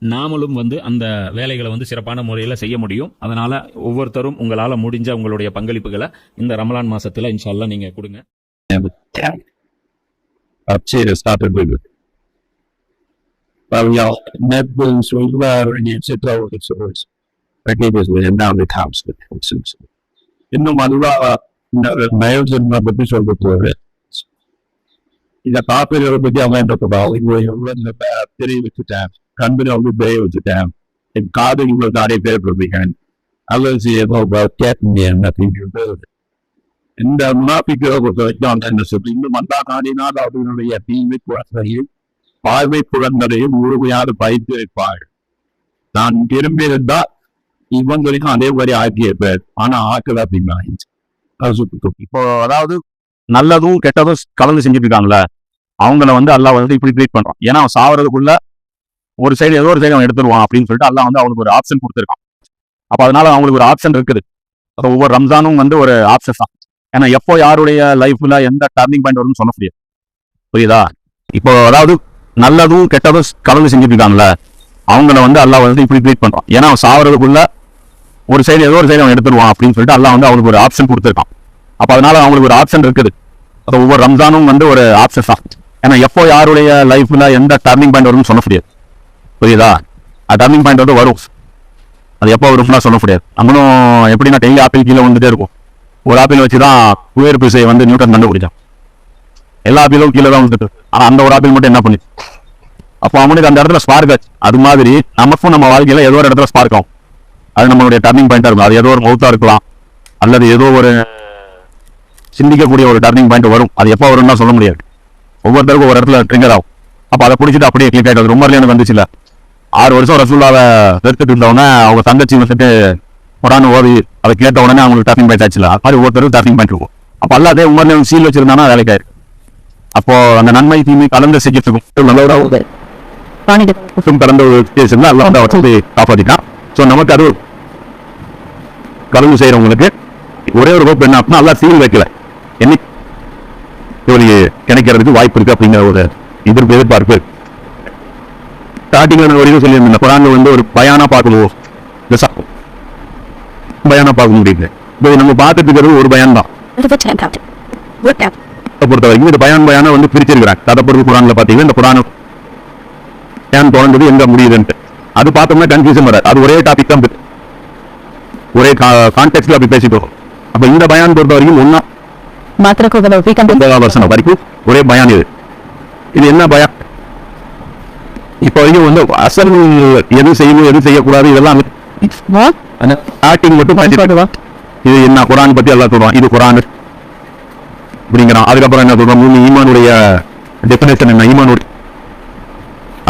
நாமளும் வந்து அந்த வேலைகளை வந்து சிறப்பான முறையில் செய்ய முடியும். அதனால ஒவ்வொருத்தரும் உங்களால் முடிஞ்ச உங்களுடைய பங்களிப்புகளை இந்த ரமலான் மாசத்துல இன்ஷால்லா நீங்க கொடுங்க. இன்னும் அதுவா இந்த மயோஜன் பத்தி சொல்ல இந்த இத காப்பீடு பத்தி அவங்க என்ன சொல்றான்? தெரிய வச்சுட்டேன் கம்பெனி வந்து பெரிய வச்சுட்டேன். என் காது இவ்வளவு நிறைய பேர் கொடுப்பீங்க அல்லது ஏதோ கேட்டீங்க அப்படின்னு இந்த முனாபிக்களை பொறுத்த வரைக்கும் அவங்க என்ன சொல்லி இன்னும் மந்தா காணினால் அவர்களுடைய தீமை குழந்தையும் பார்வை குழந்தையும் முழுமையாக பயிற்சி வைப்பாள் நான் திரும்பியிருந்தால் இவங்களுக்கும் அதே மாதிரி ஆக்கியிருப்பேன் ஆனா ஆக்கல அப்படின்னா அது இப்போ அதாவது நல்லதும் கெட்டதும் கலந்து செஞ்சுட்டு இருக்காங்களே அவங்கள வந்து அல்லா வந்து இப்படி ட்ரீட் பண்றான். ஏன்னா அவன் சாவறதுக்குள்ள ஒரு சைடு ஏதோ ஒரு சைடு அவன் எடுத்துருவான் அப்படின்னு சொல்லிட்டு அல்லா வந்து அவனுக்கு ஒரு ஆப்ஷன் கொடுத்துருக்கான். அப்போ அதனால அவங்களுக்கு ஒரு ஆப்ஷன் இருக்குது. அப்போ ஒவ்வொரு ரம்ஜானும் வந்து ஒரு ஆப்ஷன் தான். ஏன்னா எப்போ யாருடைய லைஃப்ல எந்த டர்னிங் பாயிண்ட் வரும்னு சொல்ல முடியாது. புரியுதா? இப்போ அதாவது நல்லதும் கெட்டதும் கலந்து செஞ்சுட்டு இருக்காங்கல்ல அவங்கள வந்து அல்லாஹ் வந்து இப்படி ட்ரீட் பண்றான். ஏன்னா அவன் சாவறதுக்குள்ள ஒரு சைடு ஏதோ ஒரு சைடு அவன் எடுத்துருவான் அப்படின்னு சொல்லிட்டு அல்லாஹ் வந்து அவனுக்கு ஒரு ஆப்ஷன் கொடுத்துருக்கான். அப்போ அதனால அவங்களுக்கு ஒரு ஆப்ஷன் இருக்குது. அப்போ ஒவ்வொரு ரம்ஜானும் வந்து ஒரு ஆப்ஷன் தான். ஏன்னா எப்போ யாருடைய லைஃப்ல எந்த டர்னிங் பாயிண்ட் வரும்னு சொல்ல முடியாது. புரியுதா? டர்னிங் பாயிண்ட் வந்து வரும். அது எப்போ வரும்னா சொல்ல முடியாது. நம்மளும் எப்படின்னா டெய்லி ஆப்பிள் கீழே வந்துட்டே இருக்கும் ஒரு ஆப்பிள் வச்சு தான் உயர் பிசையை வந்து நியூட்டன் கண்டுபிடிச்சான். எல்லா ஆப்பிளும் கீழே தான் வந்துட்டு ஆனால் அந்த ஒரு ஆப்பிள் மட்டும் என்ன பண்ணி அப்போ அவனுக்கு அந்த இடத்துல ஸ்பார்க் ஆச்சு. அது மாதிரி நமக்கும் நம்ம வாழ்க்கையில் ஏதோ ஒரு இடத்துல ஸ்பார்க் ஆகும். அது நம்மளுடைய டர்னிங் பாயிண்ட்டாக இருக்கும். அது ஏதோ ஒரு மௌத்தாக இருக்கலாம். அல்லது ஏதோ ஒரு சிந்திக்கக்கூடிய ஒரு டர்னிங் பாயிண்ட் வரும். அது எப்போ வரும்னா சொல்ல முடியாது. ஒவ்வொருத்தருக்கும் ஒரு இடத்துல ட்ரிங்கர் ஆகும். அப்போ அதை பிடிச்சிட்டு அப்படியே கிளிக் ஆகிட்டு ரொம்ப எனக்கு வந்துச்சுல ஆறு வருஷம் ரசூல்லாவை வெறுத்துட்டு இருந்தவொடனே அவங்க தங்கச்சி வந்துட்டு குரான் ஓதி அதை கேட்ட உடனே அவங்களுக்கு டர்னிங் பாயிண்ட் ஆச்சுல அது ஒவ்வொருத்தருக்கும் டர்னிங் பாயிண்ட் இருக்கும். அப்போ அல்லாதே உமர்ல சீல் வச்சிருந்தானா வேலைக்கு ஆயிருக்கு. அப்போ அந்த நன்மை தீமை கலந்து செஞ்சுட்டு நல்ல குற்றம் கலந்த ஒரு கேஸ் அல்ல வந்து அவர் சொல்லி காப்பாத்திட்டான். ஸோ நமக்கு அது கலந்து செய்யறவங்களுக்கு ஒரே ஒரு கோப்பு என்ன அப்படின்னா அல்லா சீல் வைக்கல. என்ன இவருக்கு கிடைக்கிறதுக்கு வாய்ப்பு இருக்கு அப்படிங்கிற ஒரு எதிர்ப்பு எதிர்பார்ப்பு ஸ்டார்டிங்கில் நான் ஒரு சொல்லியிருந்தேன். குரானில் வந்து ஒரு பயானா பார்க்கணும் பயானா பார்க்க முடியுது இப்போ நம்ம பார்த்துட்டு ஒரு பயான் தான். பொறுத்த வரைக்கும் இது பயான் பயானா வந்து பிரிச்சிருக்கிறாங்க கதை பொறுத்து குரானில் பார்த்தீங்கன்னா இந்த குரான ஏன் தொடங்குது எங்கே முடியுதுன்ட்டு. அது பார்த்தோம்னா கன்ஃபியூஷன் வராது. அது ஒரே டாபிக் தான் ஒரே கான்டெக்ட்ல அப்படி பேசிட்டு அப்போ இந்த பயான் பொறுத்த வரைக்கும் ஒன்றா மாத்திர வரைக்கும் ஒரே பயான் இது. இது என்ன பயான் இப்போ வரைக்கும் வந்து அசல் எது செய்யணும் எது செய்யக்கூடாது இதெல்லாம் ஸ்டார்டிங் மட்டும் இது என்ன குரான் பத்தி எல்லாம் சொல்லுவான் இது குரான். அப்படிங்கிறான். அதுக்கப்புறம் என்ன சொல்றான்? மூணு ஈமானுடைய டெபினேஷன் என்ன? ஈமானுடைய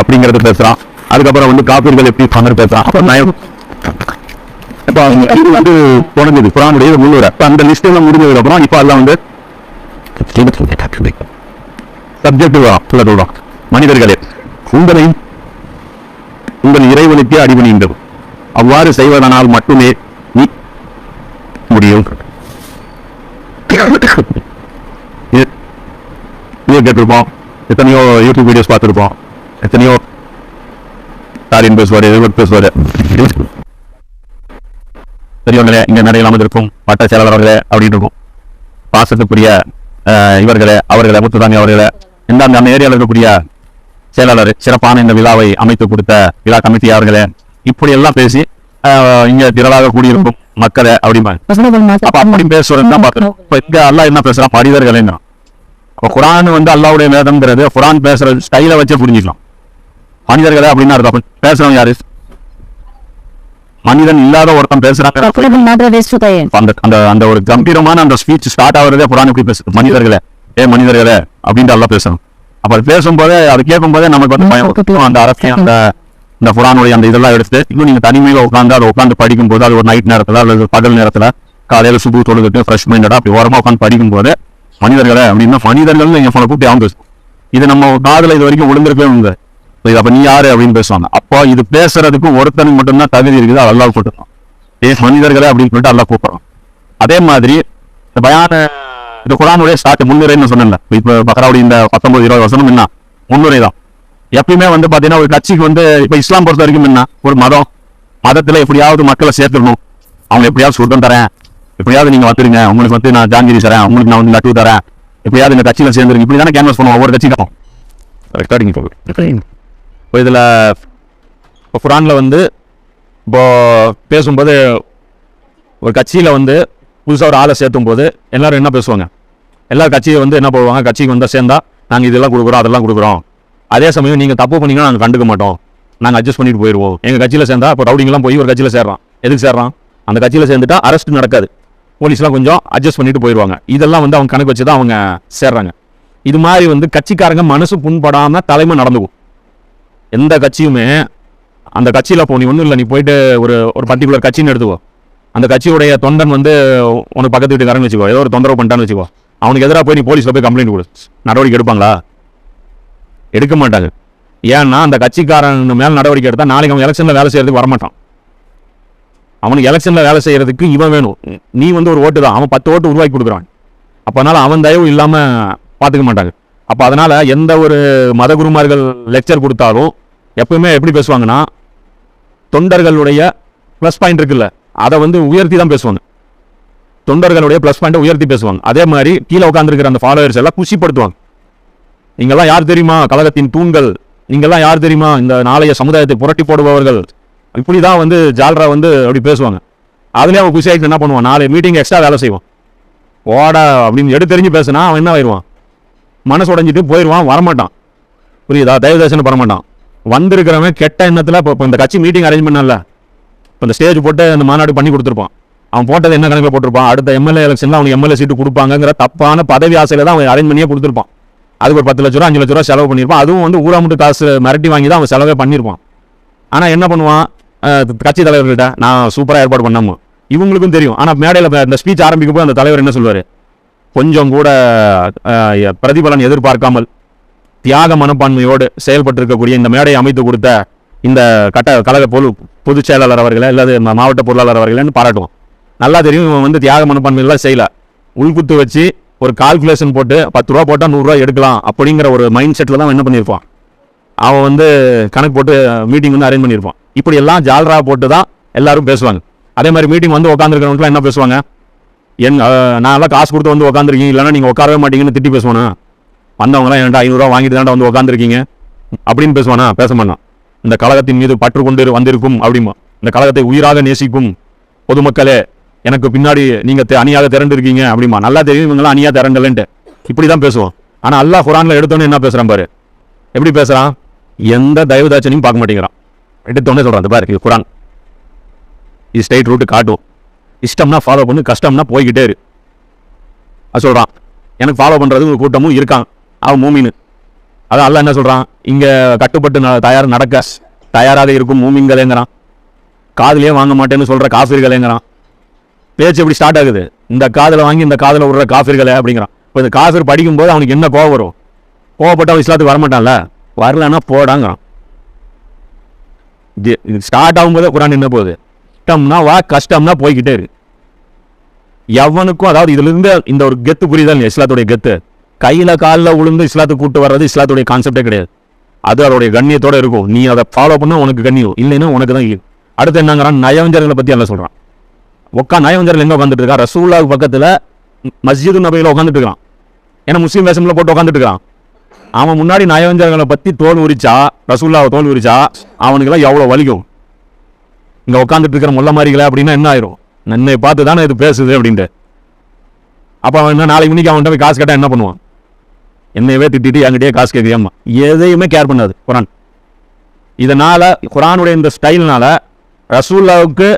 அப்படிங்கறத பேசுறான். அதுக்கப்புறம் வந்து காப்பீர்கள் எப்படி இருப்பாங்கன்னு பேசுறான். அப்புறம் நயம். இப்ப இது வந்து தொடங்குது. குரானுடைய முன்னுரை இப்ப அந்த லிஸ்ட் எல்லாம் முடிஞ்சதுக்கு அப்புறம் இப்ப எல்லாம் வந்து சப்ஜெக்ட் சொல்றான். மனிதர்களே உங்களை உங்கள் இறைவனுக்கே அடிபணிந்தது அவ்வாறு செய்வதனால் மட்டுமே நீ முடியும். கேட்டிருப்போம். எத்தனையோ யூடியூப் வீடியோஸ் பார்த்துருப்போம். எத்தனையோ ஸ்டாலின் பேசுவார் எதிர்வட் பேசுவார். பெரியவங்களே இங்க நடையில் அமர்ந்திருக்கும் வட்ட செயலாளர் அவர்களே அப்படின்னு இருக்கும். பாசத்துக்குரிய அஹ், இவர்களே அவர்களே முத்துதாமி அவர்களே இந்த அந்த ஏரியாவில் இருக்கக்கூடிய செயலாளர் சிறப்பான இந்த விழாவை அமைத்து கொடுத்த விழா கமிட்டி அவர்களே இப்படி எல்லாம் பேசி இங்க திரளாக கூடியிருக்கும் மக்களே அப்படிம்பாங்க. அப்ப அப்படி பேசுறது தான் பாக்குறோம் இப்ப இங்க அல்லாஹ் என்ன பேசுறான் மனிதர்களே அப்ப குரான் வந்து அல்லாவுடைய வேதம்ங்கிறது குரான் பேசுற ஸ்டைல வச்சே புரிஞ்சுக்கலாம். மனிதர்களே அப்படின்னு அப்ப பேசுறவன் யாரு? மனிதன் இல்லாத ஒருத்தன் பேசுறாங்க அந்த அந்த அந்த ஒரு கம்பீரமான அந்த ஸ்பீச் ஸ்டார்ட் ஆகுறதே குரான் எப்படி பேசுது. மனிதர்களே ஏ மனிதர்களே அப்படின்ட்டு எல்லாம் பேசணும் அப்ப பேசும்போதே அது கேட்கும் போதே நமக்கு வந்து பயம். அந்த அரசியல் அந்த இந்த குரானுடைய அந்த இதெல்லாம் எடுத்து இன்னும் நீங்க தனிமையில உட்காந்து அதை உட்காந்து படிக்கும் போது அது ஒரு நைட் நேரத்துல அல்லது பகல் நேரத்துல காலையில சுபு தொழுதுட்டு ஃப்ரெஷ் மைண்டடா அப்படி ஓரமா உட்காந்து படிக்கும் போது மனிதர்களே அப்படின்னா மனிதர்கள் என் போன கூப்பிட்டு பேசும் இது நம்ம காதுல இது வரைக்கும் விழுந்திருக்கவே இல்லை இது அப்ப நீ யாரு அப்படின்னு பேசுவாங்க. அப்போ இது பேசுறதுக்கு ஒருத்தனுக்கு மட்டும்தான் தகுதி இருக்குது அது அல்லாஹ் ஏ மனிதர்களே அப்படின்னு சொல்லிட்டு அல்லாஹ் கூப்பிடுறான். அதே மாதிரி இந்த பயான இந்த குரானுடைய ஸ்டார்ட் முன்னுரைன்னு சொன்னேன்ல. இப்ப பக்ராவுடைய இந்த பத்தொன்பது இருபது வருஷம் என்ன? முன்னுரை தான் எப்பயுமே வந்து பாத்தீங்கன்னா ஒரு கட்சிக்கு வந்து இப்ப இஸ்லாம் பொறுத்த வரைக்கும் என்ன? ஒரு மதம். மதத்துல எப்படியாவது மக்களை சேர்த்துடணும் அவங்க எப்படியாவது சுத்தம் தரேன். எப்படியாவது நீங்க வந்துருங்க. உங்களுக்கு வந்து நான் ஜாங்கிரி தரேன். உங்களுக்கு நான் வந்து லட்டு தரேன். எப்படியாவது இந்த கட்சியில சேர்ந்துருங்க. இப்படி தானே கேன்வாஸ் பண்ணுவோம் ஒவ்வொரு கட்சிக்கும் ரெக்கார்டிங் இப்போ இதுல இப்போ குரான்ல வந்து இப்போ பேசும்போது ஒரு கட்சியில வந்து புதுசா ஒரு ஆளை சேர்த்தும் போது எல்லாரும் என்ன பேசுவாங்க? எல்லா கட்சியும் வந்து என்ன போடுவாங்க? கட்சிக்கு வந்தால் சேர்ந்தா நாங்கள் இதெல்லாம் கொடுக்குறோம் அதெல்லாம் கொடுக்குறோம். அதே சமயம் நீங்கள் தப்பு பண்ணிங்கன்னா நாங்கள் கண்டுக்க மாட்டோம். நாங்கள் அட்ஜஸ்ட் பண்ணிட்டு போயிடுவோம் எங்கள் கட்சியில சேர்ந்தா இப்போ ரவுடிங்லாம் போய் ஒரு கட்சியில் சேர்றான். எதுக்கு சேர்றான்? அந்த கட்சியில் சேர்ந்துட்டா அரெஸ்ட் நடக்காது. போலீஸ்லாம் கொஞ்சம் அட்ஜஸ்ட் பண்ணிட்டு போயிடுவாங்க இதெல்லாம் வந்து அவங்க கணக்கு வச்சு தான் அவங்க சேர்றாங்க. இது மாதிரி வந்து கட்சிக்காரங்க மனசு புண்படாமல் தலைமை நடந்துக்கும். எந்த கட்சியுமே அந்த கட்சியில் போ நீ ஒன்றும் இல்லை நீ போயிட்டு ஒரு ஒரு பர்டிகுலர் கட்சின்னு எடுத்துக்கோ. அந்த கட்சியுடைய தொண்டன் வந்து உனக்கு பக்கத்து வீட்டுக்காரன்னு வச்சுக்கோ. ஏதோ ஒரு தொந்தரவு பண்ணிட்டான்னு வச்சுக்கோ. அவனுக்கு எதிராக போய் நீ போலீஸில் போய் கம்ப்ளைண்ட் கொடு. நடவடிக்கை எடுப்பாங்களா? எடுக்க மாட்டாங்க. ஏன்னா அந்த கட்சிக்காரன் மேலே நடவடிக்கை எடுத்தால் நாளைக்கு அவன் எலெக்ஷனில் வேலை செய்கிறதுக்கு வரமாட்டான். அவனுக்கு எலெக்ஷனில் வேலை செய்கிறதுக்கு இவன் வேணும். நீ வந்து ஒரு ஓட்டு தான். அவன் பத்து ஓட்டு உருவாக்கி கொடுக்குறான். அப்பனால அவன் தயவு இல்லாமல் பார்த்துக்க மாட்டாங்க. அப்போ அதனால் எந்த ஒரு மத குருமார்கள் லெக்சர் கொடுத்தாலும் எப்பவுமே எப்படி பேசுவாங்கன்னா தொண்டர்களுடைய ப்ளஸ் பாயிண்ட் இருக்குல்ல அதை வந்து உயர்த்தி தான் பேசுவாங்க. தொண்டர்களுடைய ப்ளஸ் பாயிண்ட்டை உயர்த்தி பேசுவாங்க. அதே மாதிரி கீழே உட்காந்துருக்கிற அந்த ஃபாலோவர்ஸ் எல்லாம் குஷிப்படுத்துவாங்க. நீங்கள்லாம் யார் தெரியுமா? கழகத்தின் தூண்கள். நீங்கள்லாம் யார் தெரியுமா? இந்த நாளைய சமுதாயத்தை புரட்டி போடுபவர்கள். இப்படி தான் வந்து ஜால்ரா வந்து அப்படி பேசுவாங்க. அதுலேயே அவன் குஷி என்ன பண்ணுவான்? நாளை மீட்டிங் எக்ஸ்ட்ரா வேலை செய்வான். ஓடா அப்படின்னு எடுத்து தெரிஞ்சு பேசுனா அவன் என்ன ஆயிடுவான்? மனசு உடைஞ்சிட்டு போயிடுவான் வரமாட்டான். புரியுதா? தயவு தரிசனம் பண்ண மாட்டான் வந்திருக்கிறவன் கெட்ட எண்ணத்தில் இப்போ இப்போ இந்த கட்சி மீட்டிங் அரேஞ்ச் பண்ணல இப்போ இந்த ஸ்டேஜ் போட்டு அந்த மாநாடு பண்ணி கொடுத்துருப்பான். அவன் போட்டது என்ன கணக்கில் போட்டிருப்பான்? அடுத்த எம்எல்ஏ எலெக்ஷனில் அவனுக்கு எம்எல்ஏ சீட்டு கொடுப்பாங்கிற தப்பான பதவி ஆசையில தான் அவன் அரேஞ்ச் பண்ணியே கொடுத்துருப்பான். அதுக்கு ஒரு பத்து லட்ச ரூபா அஞ்சு லட்ச ரூபா செலவு பண்ணியிருப்பான். அதுவும் வந்து ஊரா மட்டும் காசு மிரட்டி வாங்கி தான் அவன் செலவே பண்ணியிருப்பான். ஆனால் என்ன பண்ணுவான்? கட்சி தலைவர்கிட்ட நான் சூப்பராக ஏற்பாடு பண்ணாம இவங்களுக்கும் தெரியும். ஆனால் மேடையில் இந்த ஸ்பீச் ஆரம்பிக்கும் போது அந்த தலைவர் என்ன சொல்வார் கொஞ்சம் கூட பிரதிபலன் எதிர்பார்க்காமல் தியாக மனப்பான்மையோடு செயல்பட்டு இருக்கக்கூடிய இந்த மேடையை அமைத்து கொடுத்த இந்த கட்ட கழக பொது பொதுச் செயலாளர் அவர்களை அல்லது மாவட்ட பொருளாளர் அவர்களேன்னு பாராட்டுவோம். நல்லா தெரியும் இவன் வந்து தியாக மனப்பான்மையெல்லாம் செய்யலை. உள்குத்து வச்சு ஒரு கால்குலேஷன் போட்டு பத்து ரூபா போட்டால் நூறுரூவா எடுக்கலாம் அப்படிங்கிற ஒரு மைண்ட் செட்டில் தான் என்ன பண்ணியிருப்பான்? அவன் வந்து கணக்கு போட்டு மீட்டிங் வந்து அரேஞ்ச் பண்ணியிருப்பான். இப்படி எல்லாம் ஜால்ரா போட்டு தான் எல்லாரும் பேசுவாங்க. அதே மாதிரி மீட்டிங் வந்து உட்காந்துருக்கிறவங்களாம் என்ன பேசுவாங்க? என் நான்லாம் காசு கொடுத்து வந்து உட்காந்துருக்கீங்க இல்லைன்னா நீங்கள் உட்காரவே மாட்டீங்கன்னு திட்டி பேசுவானா? வந்தவங்களாம் ஏன்டா ஐநூறுரூவா வாங்கிட்டு தாண்டா வந்து உட்காந்துருக்கீங்க அப்படின்னு பேசுவானா? பேச மாட்டான். இந்த கழகத்தின் மீது பற்று கொண்டு வந்திருக்கும் அப்படிமா இந்த கழகத்தை உயிராக நேசிக்கும் பொதுமக்களே எனக்கு பின்னாடி நீங்க அணியாக திரண்டு இருக்கீங்க அப்படிமா. நல்லா தெரியும் இவங்களாம் அணியாக திரண்டலன்ட்டு. இப்படிதான் பேசுவோம். ஆனால் அல்லாஹ் குரானில் எடுத்தோன்னே என்ன பேசுகிறான் பாரு? எப்படி பேசுகிறான் எந்த தயவுதாச்சனையும் பார்க்க மாட்டேங்கிறான். எடுத்தோடனே சொல்கிறான் பாரு இது குரான். இது ஸ்ட்ரைட் ரூட்டு காட்டும். இஷ்டம்னா ஃபாலோ பண்ணு கஷ்டம்னா போய்கிட்டே இரு. அது சொல்கிறான் எனக்கு ஃபாலோ பண்ணுறது ஒரு கூட்டமும் இருக்கான். அவன் மூமின்னு. அதான் அல்ல என்ன சொல்கிறான் இங்கே கட்டுப்பட்டு ந- தயார் நடக்க. தயாராக இருக்கும் மூமின்களேங்கிறான். காதுலேயே வாங்க மாட்டேன்னு சொல்ற காஃபிர்களேங்கிறான். பேச்சு எப்படி ஸ்டார்ட் ஆகுது? இந்த காதில் வாங்கி இந்த காதில் விடுற காஃபிர்களை அப்படிங்கிறான். இப்போ இந்த காஃபிர் படிக்கும்போது அவனுக்கு என்ன கோவம் வரும்? கோவப்பட்டு அவன் இஸ்லாத்துக்கு வரமாட்டான்ல? வரலன்னா போடாங்கிறான். இது இது ஸ்டார்ட் ஆகும்போதே குரான் என்ன போகுது. கஷ்டம்னா வா கஷ்டம்னா போய்கிட்டே இரு. எவனுக்கும் அதாவது இதுலேருந்து இந்த ஒரு கெத்து புரியுதா இல்லையா இஸ்லாத்துடைய கெத்து? கையில் காலில் உளுந்து இஸ்லாத்துக்கு கூட்டு வர்றது இஸ்லாத்துடைய கான்செப்டே கிடையாது. அது அதோடைய கண்ணியத்தோட இருக்கும். நீ அதை ஃபாலோ பண்ணால் உனக்கு கண்ணியம். இல்லைன்னா உனக்கு தான் அடுத்து என்னங்கிறான்? நயவஞ்சர்களை பற்றி எல்லாம் சொல்கிறான் உக்கா நயவஞ்சரில் எங்கே உட்காந்துட்டு இருக்கா ரசூல்லாவுக்கு பக்கத்தில் மஸ்ஜிது நபையில் உட்காந்துட்டு இருக்கான் ஏன்னா முஸ்லீம் வேஷமில் போட்டு உட்காந்துட்டு இருக்கான் அவன் முன்னாடி நயவஞ்சர்களை பற்றி தோல் உரிச்சா ரசூல்லாவை தோல் உரிச்சா அவனுக்கெல்லாம் எவ்வளோ வலிக்கும்? இங்கே உட்காந்துட்டு இருக்கிற முல்ல மாதிரிகளை அப்படின்னா என்ன ஆயிரும்? என்னை பார்த்து தானே இது பேசுது அப்படின்ட்டு. அப்போ அவன் என்ன நாளைக்கு மணிக்கு அவன்கிட்ட போய் காசு கேட்டால் என்ன பண்ணுவான்? என்னையவே திட்டிட்டு என்கிட்டயே காசு கேட்குறியாமா எதையுமே கேர் பண்ணாது குரான். இதனால் குரானுடைய இந்த ஸ்டைல்னால ரசூல்லாவுக்கு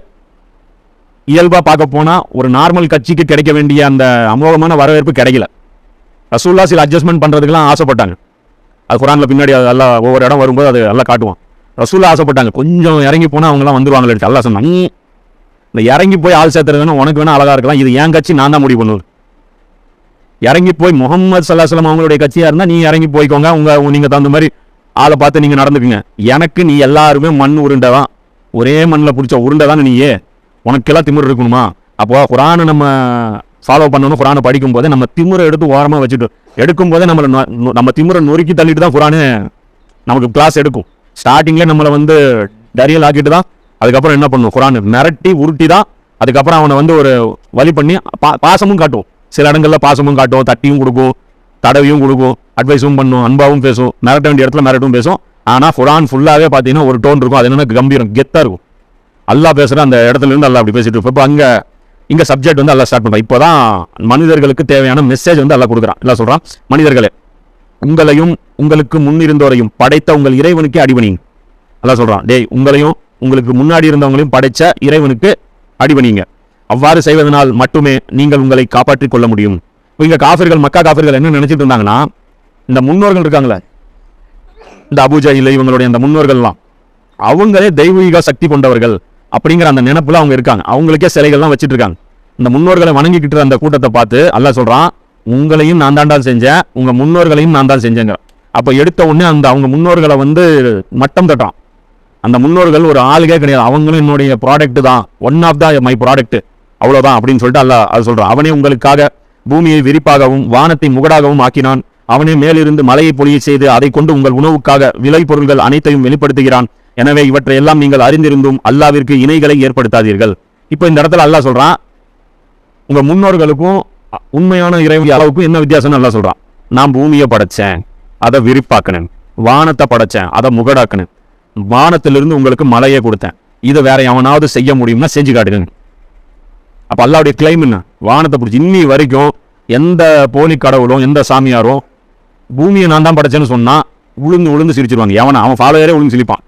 இயல்பாக பார்க்க போனால் ஒரு நார்மல் கட்சிக்கு கிடைக்க வேண்டிய அந்த அமோகமான வரவேற்பு கிடைக்கல. ரசூல்லா சில அட்ஜஸ்ட்மெண்ட் பண்ணுறதுக்கெல்லாம் ஆசைப்பட்டாங்க. அது குரானில் பின்னாடி அது எல்லாம் ஒவ்வொரு இடம் வரும்போது அது எல்லாம் காட்டுவான். ரசூல்லா ஆசைப்பட்டாங்க. கொஞ்சம் இறங்கி போனால் அவங்கலாம் வந்துருவாங்களே அல்லா சொன்னாங்க இந்த இறங்கி போய் ஆள் சேர்த்துறதுன்னு உனக்கு வேணால் அழகாக இருக்கலாம். இது என் கட்சி நான் தான் முடிவு பண்ணுவேன். இறங்கி போய் முகமது சல்லாஹலம் அவங்களுடைய கட்சியாக இருந்தால் நீ இறங்கி போய்க்கோங்க. உங்கள் நீங்கள் தகுந்த மாதிரி ஆளை பார்த்து நீங்கள் நடந்துக்குங்க. எனக்கு நீ எல்லாருமே மண் உருண்டை தான் ஒரே மண்ணில் பிடிச்ச உருண்டை தானே நீயே? உனக்கெல்லாம் திமிர் இருக்கணுமா? அப்போ குரானை நம்ம ஃபாலோ பண்ணணும் குரானை படிக்கும் போதே நம்ம திமிரை எடுத்து ஓரமாக வச்சுட்டு எடுக்கும் போதே நம்மளை நம்ம திமிரை நொறுக்கி தள்ளிட்டு தான் குரானு நமக்கு கிளாஸ் எடுக்கும். ஸ்டார்டிங்கில் நம்மளை வந்து டரியல் ஆக்கிட்டு தான் அதுக்கப்புறம் என்ன பண்ணும்? குரான் மிரட்டி உருட்டி தான் அதுக்கப்புறம் அவனை வந்து ஒரு வழி பண்ணி பா- பாசமும் காட்டும் சில இடங்களில் பாசமும் காட்டும் தட்டியும் கொடுக்கும் தடவையும் கொடுக்கும் அட்வைஸும் பண்ணும் அன்பாவும் பேசும் மிரட்ட வேண்டிய இடத்துல மிரட்டும் பேசும். ஆனால் குரான் ஃபுல்லாகவே பார்த்தீங்கன்னா ஒரு டோன் இருக்கும் அது என்னென்ன கம்பீரம் கெத்தாக இருக்கும். அல்லாஹ் பேசுகிற அந்த இடத்துல இருந்து அல்லா அப்படி பேசிட்டு இருப்போம் இப்போ அங்கே இங்கே சப்ஜெக்ட் வந்து அல்லா ஸ்டார்ட் பண்றான். இப்போதான் மனிதர்களுக்கு தேவையான மெசேஜ் வந்து அல்லா கொடுக்குறான். எல்லாம் சொல்கிறான் மனிதர்களே உங்களையும் உங்களுக்கு முன்னிருந்தோரையும் படைத்த உங்கள் இறைவனுக்கே அடிபணிங்க எல்லாம் சொல்கிறான் டேய் உங்களையும் உங்களுக்கு முன்னாடி இருந்தவங்களையும் படைத்த இறைவனுக்கு அடிபணிங்க அவ்வாறு செய்வதனால் மட்டுமே நீங்கள் உங்களை காப்பாற்றிக் கொள்ள முடியும். இப்போ இங்கே காஃபிர்கள் மக்கா காஃபிர்கள் என்ன நினச்சிட்டு இருந்தாங்கன்னா இந்த முன்னோர்கள் இருக்காங்களே இந்த அபுஜஹில் இவங்களுடைய அந்த முன்னோர்கள்லாம் அவங்களே தெய்வீக சக்தி கொண்டவர்கள். அப்படிங்கிற அந்த நினைப்புல அவங்க இருக்காங்க. அவங்களுக்கே சிலைகள்லாம் வச்சுட்டு இருக்காங்க இந்த முன்னோர்களை வணங்கிக்கிட்டு அந்த கூட்டத்தை பார்த்து அல்லாஹ் சொல்றான் உங்களையும் நான் தாண்டா செஞ்சேன் உங்க முன்னோர்களையும் நான் தான் செஞ்சேங்க அப்போ எடுத்த உடனே அந்த அவங்க முன்னோர்களை வந்து மட்டம் தட்டான் அந்த முன்னோர்கள் ஒரு ஆளுகே கிடையாது. அவங்களும் என்னுடைய ப்ராடக்ட் தான். One of the my product அவ்வளோதான் அப்படின்னு சொல்லிட்டு அல்ல அது சொல்கிறான் அவனே உங்களுக்காக பூமியை விரிப்பாகவும் வானத்தை முகடாகவும் ஆக்கினான். அவனே மேலிருந்து மலையை பொழிய செய்து அதை கொண்டு உங்கள் உணவுக்காக விலை பொருள்கள் அனைத்தையும் வெளிப்படுத்துகிறான். எனவே இவற்றையெல்லாம் நீங்கள் அறிந்திருந்தும் அல்லாவிற்கு இணைகளை ஏற்படுத்தாதீர்கள். இப்போ இந்த இடத்துல அல்லாஹ் சொல்கிறான் உங்கள் முன்னோர்களுக்கும் உண்மையான இறைவன் அளவுக்கும் என்ன வித்தியாசம்னு நல்லா சொல்கிறான் நான் பூமியை படைச்சேன் அதை விரிப்பாக்கினேன் வானத்தை படைச்சேன் அதை முகடாக்கினேன் வானத்திலிருந்து உங்களுக்கு மலையை கொடுத்தேன். இதை வேற எவனாவது செய்ய முடியும்னா செஞ்சு காட்டுங்க. அப்போ அல்லாவுடைய கிளைம் என்ன? வானத்தை பிடிச்சி இன்னி வரைக்கும் எந்த போலி கடவுளும் எந்த சாமியாரும் பூமியை நான் தான் படைச்சேன்னு சொன்னால் உளுந்து உளுந்து சிரிச்சிருவாங்க. எவனா? அவன் ஃபாலோயரே உளுந்து சிரிப்பான்.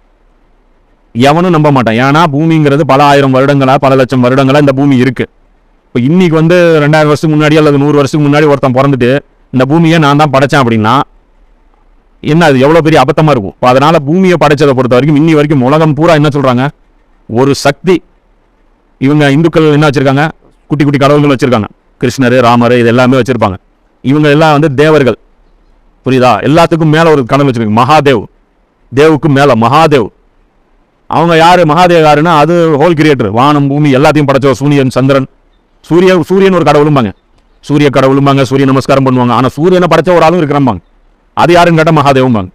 எவனும் நம்ப மாட்டான். ஏன்னா பூமிங்கிறது பல ஆயிரம் வருடங்களா பல லட்சம் வருடங்களா இந்த பூமி இருக்கு. இப்போ இன்னைக்கு வந்து ரெண்டாயிரம் வருஷத்துக்கு முன்னாடி அல்லது நூறு வருஷத்துக்கு முன்னாடி ஒருத்தன் பிறந்துட்டு இந்த பூமியை நான் தான் படைச்சேன் அப்படின்னா என்ன அது எவ்வளோ பெரிய அபத்தமாக இருக்கும்? இப்போ அதனால் பூமியை படைச்சதை பொறுத்த வரைக்கும் இன்னி வரைக்கும் உலகம் பூரா என்ன சொல்கிறாங்க ஒரு சக்தி. இவங்க இந்துக்கள் என்ன வச்சுருக்காங்க? குட்டி குட்டி கடவுள்கள் வச்சுருக்காங்க. கிருஷ்ணர் ராமர் இது எல்லாமே வச்சுருப்பாங்க. இவங்க எல்லாம் வந்து தேவர்கள். புரியுதா? எல்லாத்துக்கும் மேலே ஒரு கடவுள் வச்சிருக்காங்க. மகாதேவ். தேவுக்கு மேலே மகாதேவ். அவங்க யார்? மகாதேவ் யாருன்னா அது ஹோல் கிரியேட்டர் வானம் பூமி எல்லாத்தையும் படைச்ச சூரியன் சந்திரன். சூரிய சூரியன் ஒரு கடவுளும்பாங்க சூரிய கடவுளும்பாங்க சூரிய நமஸ்காரம் பண்ணுவாங்க. ஆனால் சூரியனை படைச்ச ஒரு ஆளும் இருக்கிறம்பாங்க அது யாருன்னு கேட்டால் மகாதேவம்பாங்க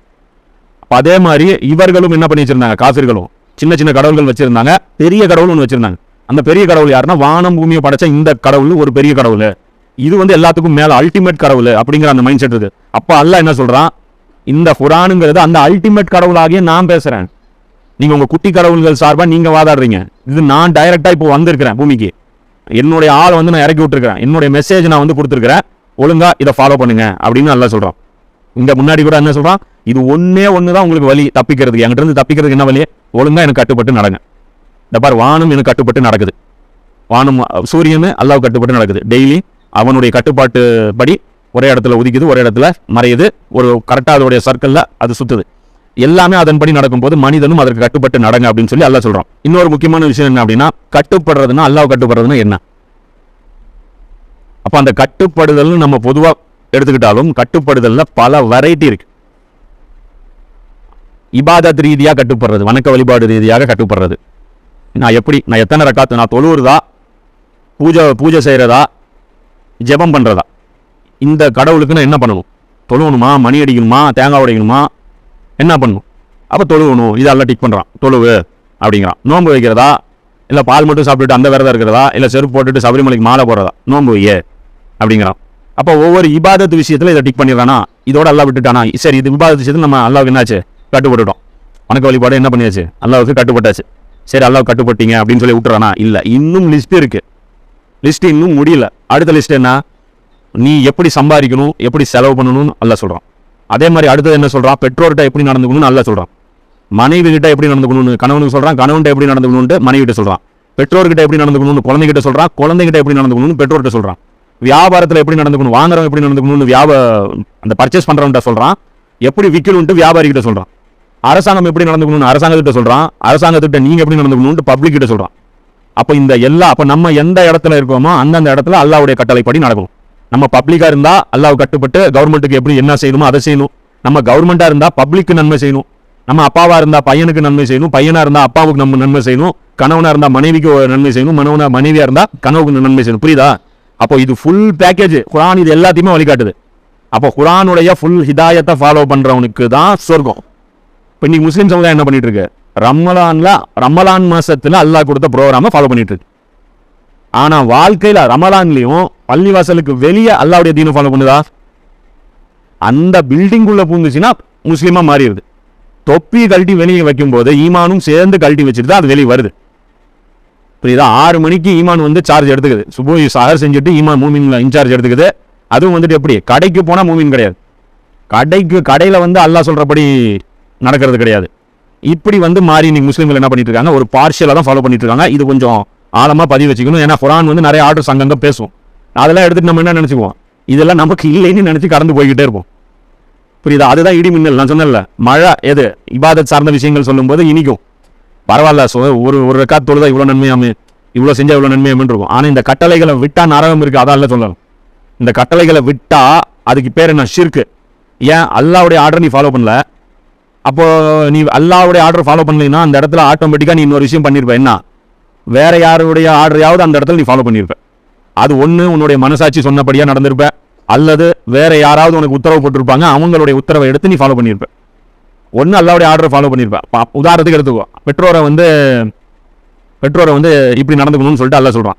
அதே மாதிரி இவர்களும் என்ன பண்ணி வச்சிருந்தாங்க காசிர்களும். சின்ன சின்ன கடவுள்கள் வச்சிருந்தாங்க. பெரிய கடவுள் ஒன்று வச்சிருந்தாங்க. அந்த பெரிய கடவுள் யாருன்னா வானம் பூமியை படைச்ச இந்த கடவுள் ஒரு பெரிய கடவுள். இது வந்து எல்லாத்துக்கும் மேலே அல்டிமேட் கடவுள் அப்படிங்கிற அந்த மைண்ட் செட் இருக்கு. அப்போ அல்ல என்ன சொல்கிறான் இந்த குரானுங்கிறது அந்த அல்டிமேட் கடவுளாகிய நான் பேசுகிறேன் நீங்க உங்க குட்டி கடவுள்கள் சார்பா நீங்க வாதாடுறீங்க. இது நான் டைரக்டா இப்போ வந்திருக்கிறேன் பூமிக்கு. என்னுடைய ஆளை வந்து நான் இறக்கி விட்டுருக்கிறேன். என்னுடைய மெசேஜ் நான் வந்து கொடுத்துருக்கிறேன். ஒழுங்கா இதை ஃபாலோ பண்ணுங்க அப்படின்னு நல்லா சொல்றான். இங்க முன்னாடி கூட என்ன சொல்றான்? இது ஒண்ணே ஒன்று தான் உங்களுக்கு வழி தப்பிக்கிறதுக்கு. என்கிட்ட இருந்து தப்பிக்கிறதுக்கு என்ன வழி ஒழுங்கா எனக்கு கட்டுப்பட்டு நடங்க. இந்த பார் வானம் எனக்கு கட்டுப்பட்டு நடக்குது. வானம் சூரியன் அல்லாவுக்கு கட்டுப்பட்டு நடக்குது. டெய்லி அவனுடைய கட்டுப்பாட்டு படி ஒரே இடத்துல உதிக்குது ஒரே இடத்துல மறையுது. ஒரு கரெக்டாக அதோடைய சர்க்கிளில் அது சுற்றுது எல்லாமே அதன்படி நடக்கும்போது மனிதனும் அதற்கு கட்டுப்பட்டு நடங்க அப்படின்னு சொல்லி அல்லாஹ் சொல்றோம் இன்னொரு முக்கியமான விஷயம் என்ன அப்படின்னா கட்டுப்படுறதுன்னா அல்லாஹ் கட்டுப்படுறதுன்னா என்ன? அப்ப அந்த கட்டுப்படுதல் நம்ம பொதுவா எடுத்துக்கிட்டாலும் கட்டுப்படுதல்ல பல வெரைட்டி இருக்கு. இபாதத் ரீதியாக கட்டுப்படுறது வணக்க வழிபாடு ரீதியாக கட்டுப்படுறது. நான் எப்படி நான் எத்தனை ரக்காத்து நான் தொழுவுறதா பூஜை பூஜை செய்யறதா ஜெபம் பண்றதா? இந்த கடவுளுக்கு நான் என்ன பண்ணணும்? தொழுவணுமா? மணி அடிக்கணுமா? தேங்காய் உடைக்கணுமா? என்ன பண்ணணும் அப்போ தொழுவணும். இதெல்லாம் டிக் பண்ணுறான் தொழுவு அப்படிங்கிறான். நோன்பு வைக்கிறதா? இல்லை பால் மட்டும் சாப்பிட்டுட்டு அந்த விரதம் இருக்கிறதா? இல்லை செருப்பு போட்டுட்டு சபரிமலைக்கு மாலை போகிறதா நோன்பு வையே அப்படிங்கிறான். அப்போ ஒவ்வொரு இபாதத்து விஷயத்தில் இதை டிக் பண்ணிடுறானா? இதோட எல்லாம் விட்டுட்டானா? சரி இது விபாதத்து விஷயத்தில் நம்ம அல்லாவுக்கு என்னாச்சு? கட்டுப்பட்டுட்டோம். வணக்க வழிபாடு என்ன பண்ணியாச்சு? அல்லாவுக்கு கட்டுப்பட்டாச்சு. சரி அல்லாஹ் கட்டுப்பட்டீங்க அப்படின்னு சொல்லி விட்டுறானா? இல்லை. இன்னும் லிஸ்ட் இருக்குது லிஸ்ட் இன்னும் முடியல. அடுத்த லிஸ்ட் என்ன? நீ எப்படி சம்பாதிக்கணும்? எப்படி செலவு பண்ணணும்னு அல்ல சொல்கிறான் அதே மாதிரி அடுத்தது என்ன சொல்கிறான் பெற்றோர்கிட்ட எப்படி நடந்துக்கணும்னு நல்லா சொல்கிறான் மனைவி கிட்ட எப்படி நடந்துக்கணும்னு கணவனுக்கு சொல்கிறான் கணவன்கிட்ட எப்படி நடந்துக்கணும்னு மனைவி கிட்ட பெற்றோர்கிட்ட எப்படி நடந்துக்கணும்னு குழந்தைகிட்ட சொல்கிறான் குழந்தைகிட்ட எப்படி நடந்துக்கணும்னு பெற்றோர்கிட்ட சொல்கிறான் வியாபாரத்தில் எப்படி நடந்துக்கணும் வாங்குறவன் எப்படி நடந்துக்கணும்னு வியாப அந்த பர்ச்சேஸ் பண்ணுறவன்ட்ட சொல்கிறான் எப்படி விற்கணும்ட்டு வியாபாரி சொல்கிறான் அரசாங்கம் எப்படி நடந்துக்கணும்னு அரசாங்கத்திட்ட சொல்கிறான் அரசாங்கத்திட்ட நீங்கள் எப்படி நடந்துக்கணும்னு பப்ளிக் கிட்ட அப்போ இந்த எல்லா அப்போ நம்ம எந்த இடத்துல இருக்கோமோ அந்தந்த இடத்துல அல்லாவுடைய கட்டளைப்படி நடக்கணும். நம்ம பப்ளிக்காக இருந்தால் அல்லாஹ் கட்டுப்பட்டு கவர்மெண்ட்டுக்கு எப்படி என்ன செய்யணுமோ அதை செய்யணும். நம்ம கவர்மெண்ட்டாக இருந்தால் பப்ளிக்கு நன்மை செய்யணும். நம்ம அப்பாவாக இருந்தால் பையனுக்கு நன்மை செய்யணும். பையனாக இருந்தால் அப்பாவுக்கு நம்ம நன்மை செய்யணும். கணவனாக இருந்தால் மனைவிக்கு ஒரு நன்மை செய்யணும். மனவனா மனைவியாக இருந்தால் கனவுக்கு நன்மை செய்யணும். புரியுதா? அப்போ இது ஃபுல் பேக்கேஜ் குரான் இது எல்லாத்தையுமே வழிகாட்டுது. அப்போ குரானுடைய ஃபுல் ஹிதாயத்தை ஃபாலோ பண்ணுறவனுக்கு தான் சொர்க்கம். இப்போ இன்னைக்கு முஸ்லீம் சமுதாயம் என்ன பண்ணிட்டு இருக்கு? ரமலான்ல ரமலான் மாசத்துல அல்லாஹ் கொடுத்த ப்ரோக்ராமை ஃபாலோ பண்ணிட்டு இருக்கு. ஆனால் வாழ்க்கையில் ரமலான்லையும் பள்ளிவாசலுக்கு வெளியே அல்லாவுடைய தீனை ஃபாலோ பண்ணுதா? அந்த பில்டிங்குள்ளே பூந்துச்சுன்னா முஸ்லீமாக மாறிடுது. தொப்பி கழட்டி வெளியே வைக்கும்போது ஈமானும் சேர்ந்து கழட்டி வச்சுட்டு தான் அது வெளியே வருது. புரியுதா? ஆறு மணிக்கு ஈமான் வந்து சார்ஜ் எடுத்துக்குது. சுபோய் சஹர் செஞ்சுட்டு ஈமான் மூமின்ல இன்சார்ஜ் எடுத்துக்குது. அதுவும் வந்துட்டு எப்படி? கடைக்கு போனால் மூமின் கிடையாது. கடைக்கு கடையில் வந்து அல்லாஹ் சொல்கிறபடி நடக்கிறது கிடையாது. இப்படி வந்து மாறி இன்னைக்கு முஸ்லீம்கள் என்ன பண்ணிட்டு இருக்காங்க? ஒரு பார்ஷியலாக தான் ஃபாலோ பண்ணிட்டு இருக்காங்க. இது கொஞ்சம் ஆழமாக பதிவு வச்சுக்கணும். ஏன்னா குரான் வந்து நிறைய ஆர்டர்ஸ் அங்கங்கே பேசும். அதெல்லாம் எடுத்துகிட்டு நம்ம என்ன நினச்சிக்குவோம்? இதெல்லாம் நமக்கு இல்லைன்னு நினச்சி கடந்து போய்கிட்டே இருப்போம். புரியுதா? அதுதான் இடி மின்னல். நான் சொன்னல மழை எது? இபாதத் சார்ந்த விஷயங்கள் சொல்லும்போது இனிக்கும். பரவாயில்ல சொ ஒரு ஒரு ரெக்கார்ட் தொழுதா இவ்வளோ நன்மையாமே இவ்வளோ செஞ்சால் இவ்வளோ நன்மையாமன்னு இருக்கும். ஆனால் இந்த கட்டளைகளை விட்டால் நரகம் இருக்குது அதான் இல்லை சொல்லணும். இந்த கட்டளைகளை விட்டால் அதுக்கு பேர் என்ன? ஷிர்க்கு. ஏன்? அல்லாவுடைய ஆர்டர் நீ ஃபாலோ பண்ணல. அப்போ நீ அல்லாவுடைய ஆர்டர் ஃபாலோ பண்ணலைன்னா அந்த இடத்துல ஆட்டோமேட்டிக்காக நீ இன்னொரு விஷயம் பண்ணியிருப்ப என்ன? வேற யாருடைய ஆர்டரையாவது அந்த இடத்துல நீ ஃபாலோ பண்ணியிருப்பேன் அது ஒன்று உன்னுடைய மனசாட்சி சொன்னபடியாக நடந்திருப்ப. அல்லது வேற யாராவது உனக்கு உத்தரவு போட்டிருப்பாங்க அவங்களுடைய உத்தரவை எடுத்து நீ ஃபாலோ பண்ணியிருப்ப ஒன்று அல்லாவுடைய ஆர்டரை ஃபாலோ பண்ணியிருப்பேன் பா- உதாரணத்துக்கு எடுத்துக்கோ. பெற்றோரை வந்து பெற்றோரை வந்து இப்படி நடந்துக்கணும்னு சொல்லிட்டு அல்ல சொல்கிறான்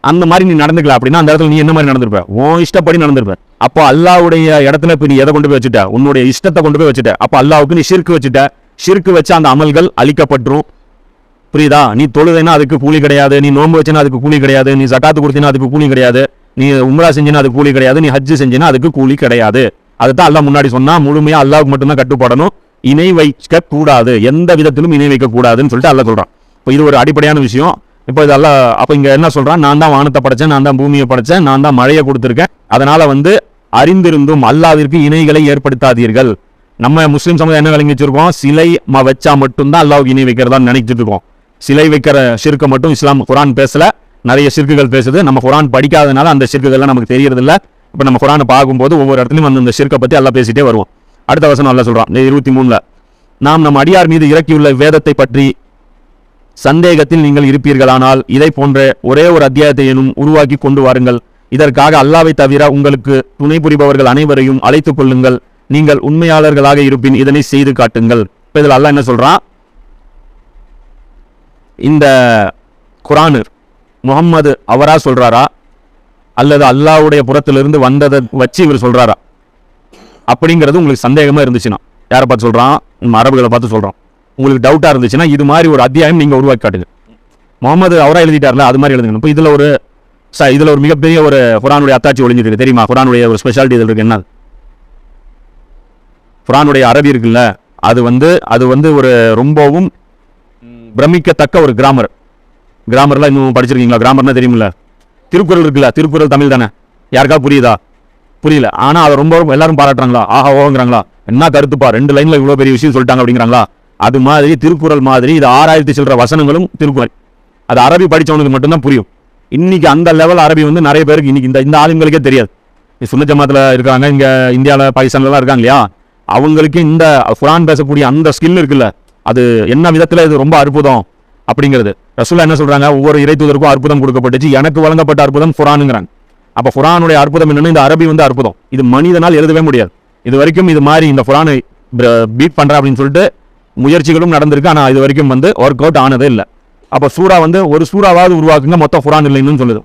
அந்த மாதிரி நீ நடந்துக்கல அப்படின்னா அந்த இடத்துல நீ என்ன மாதிரி நடந்திருப்ப? உன் இஷ்டப்படி நடந்திருப்ப. அப்போ அல்லாவுடைய இடத்துல இப்போ நீ எதை கொண்டு போய் வச்சுட்ட? உன்னுடைய இஷ்டத்தை கொண்டு போய் வச்சுட்ட. அப்போ அல்லாவுக்கு நீ ஷிர்க்கு வச்சுட்ட. ஷிர்க்கு வச்ச அந்த அமல்கள் அழிக்கப்பட்டுரும். புரியுதா? நீ தொழுதைனா அதுக்கு கூலி கிடையாது நீ நோன்பு வச்சனா அதுக்கு கூலி கிடையாது நீ சக்காத்து கொடுத்தினா அதுக்கு கூலி கிடையாது நீ உம்ரா செஞ்சினா அதுக்கு கூலி கிடையாது நீ ஹஜ் செஞ்சினா அதுக்கு கூலி கிடையாது. அதுதான் அல்லா முன்னாடி சொன்னா முழுமையா அல்லாவுக்கு மட்டும்தான் கட்டுப்படணும். இணை வைக்க கூடாது எந்த விதத்திலும் இணை வைக்க கூடாதுன்னு சொல்லிட்டு அல்ல சொல்றான். இப்போ இது ஒரு அடிப்படையான விஷயம். இப்போ இது அப்போ இங்க என்ன சொல்றான்? நான் தான் வானத்தை படைச்சேன் நான் தான் பூமியை படைச்சேன் நான் தான் மழையை கொடுத்துருக்கேன். அதனால வந்து அறிந்திருந்தும் அல்லாவிற்கு இணைகளை ஏற்படுத்தாதீர்கள். நம்ம முஸ்லீம் சமுதாயம் என்ன விளங்கி வச்சிருக்கோம்? சிலை ம வச்சா மட்டும்தான் அல்லாவுக்கு இணை வைக்கிறதா நினைச்சிட்டு இருக்கோம். சிலை வைக்கிற ஷிர்க்கை மட்டும் இஸ்லாம் குரான் பேசல. நிறைய சிற்குகள் பேசுது. நம்ம குரான் படிக்காதனால அந்த சிற்குகள்லாம் நமக்கு தெரியறதில்ல. இப்போ நம்ம குரானை பார்க்கும்போது ஒவ்வொரு இடத்துலையும் வந்து அந்த சிற்கை பற்றி எல்லாம் பேசிட்டே வருவோம் அடுத்த வசனம் அல்ல சொல்கிறான் இந்த இருபத்தி மூணில். நாம் நம் அடியார் மீது இறக்கியுள்ள வேதத்தை பற்றி சந்தேகத்தில் நீங்கள் இருப்பீர்களானால் இதை போன்ற ஒரே ஒரு அத்தியாயத்தை எனும் உருவாக்கி கொண்டு வாருங்கள். இதற்காக அல்லாவை தவிர உங்களுக்கு துணை புரிபவர்கள் அனைவரையும் அழைத்துக் கொள்ளுங்கள். நீங்கள் உண்மையாளர்களாக இருப்பின் இதனை செய்து காட்டுங்கள். இப்போ இதில் அல்லாஹ் என்ன சொல்கிறான் இந்த குரானு முகம்மது அவரா சொல்றாரா? அல்லது அல்லாஹ்வுடைய புறத்திலிருந்து வந்ததை வச்சு இவர் சொல்றாரா? அப்படிங்கிறது உங்களுக்கு சந்தேகமா இருந்துச்சுன்னா. யாரை பார்த்து சொல்றான்? நம்ம அரபுகளை பார்த்து சொல்கிறோம் உங்களுக்கு டவுட்டா இருந்துச்சுன்னா இது மாதிரி ஒரு அத்தியாயம் நீங்க உருவாக்கி காட்டுங்க. முகமது அவரா எழுதிட்டார்ல அது மாதிரி எழுதுங்க. இப்போ இதுல ஒரு ச இதுல ஒரு மிகப்பெரிய ஒரு குரானுடைய அத்தாட்சி ஒழிஞ்சிருக்கு தெரியுமா? குரானுடைய ஒரு ஸ்பெஷாலிட்டி இதில் இருக்கு. என்ன குரானுடைய அரபி இருக்குல்ல அது வந்து அது வந்து ஒரு ரொம்பவும் பிரமிக்கத்தக்க ஒரு கிராமர் கிராமர்லாம் இன்னும் படிச்சிருக்கீங்களா? கிராமர்னா தெரியுமில்ல. திருக்குறள் இருக்குல்ல திருக்குறள் தமிழ் தானே? யாருக்கா புரியுதா? புரியல. ஆனால் அதை ரொம்ப ரொம்ப எல்லாரும் பாராட்டுறாங்களா? ஆஹா ஓங்கிறாங்களா என்ன கருத்துப்பா? ரெண்டு லைனில் இவ்வளோ பெரிய விஷயம் சொல்லிட்டாங்க அப்படிங்கிறாங்களா? அது மாதிரி திருக்குறள் மாதிரி இது ஆறாயிரத்தி சில்லற வசனங்களும் திருக்குறள். அது அரபி படித்தவனுக்கு மட்டும்தான் புரியும். இன்னைக்கு அந்த லெவல் அரபி வந்து நிறைய பேருக்கு இன்னைக்கு இந்த இந்த ஆளுங்களுக்கே தெரியாது. சுன்ன ஜமாத்தில் இருக்காங்க இங்கே இந்தியாவில் பாகிஸ்தான்ல இருக்காங்க இல்லையா? அவங்களுக்கு இந்த குரான் பேசக்கூடிய அந்த ஸ்கில் இருக்குல்ல அது என்ன விதத்தில் இது ரொம்ப அற்புதம் அப்படிங்கிறது. ரசூலா என்ன சொல்றாங்க? ஒவ்வொரு இறை தூதருக்கும் அற்புதம் கொடுக்கப்பட்டுச்சு. எனக்கு வழங்கப்பட்ட அற்புதம் ஃபுரானுங்கிறாங்க அப்போ ஃபுரானுடைய அற்புதம் என்னன்னு இந்த அரபி வந்து அற்புதம். இது மனிதனால் எழுதவே முடியாது. இது வரைக்கும் இது மாதிரி இந்த ஃபுரானை பீட் பண்ணுறேன் அப்படின்னு சொல்லிட்டு முயற்சிகளும் நடந்திருக்கு. ஆனால் இது வரைக்கும் வந்து ஒர்க் அவுட் ஆனதே இல்லை. அப்போ சூறா வந்து ஒரு சூறாவது உருவாக்குங்க மொத்தம் ஃபுரான் இல்லைன்னு சொல்லுது.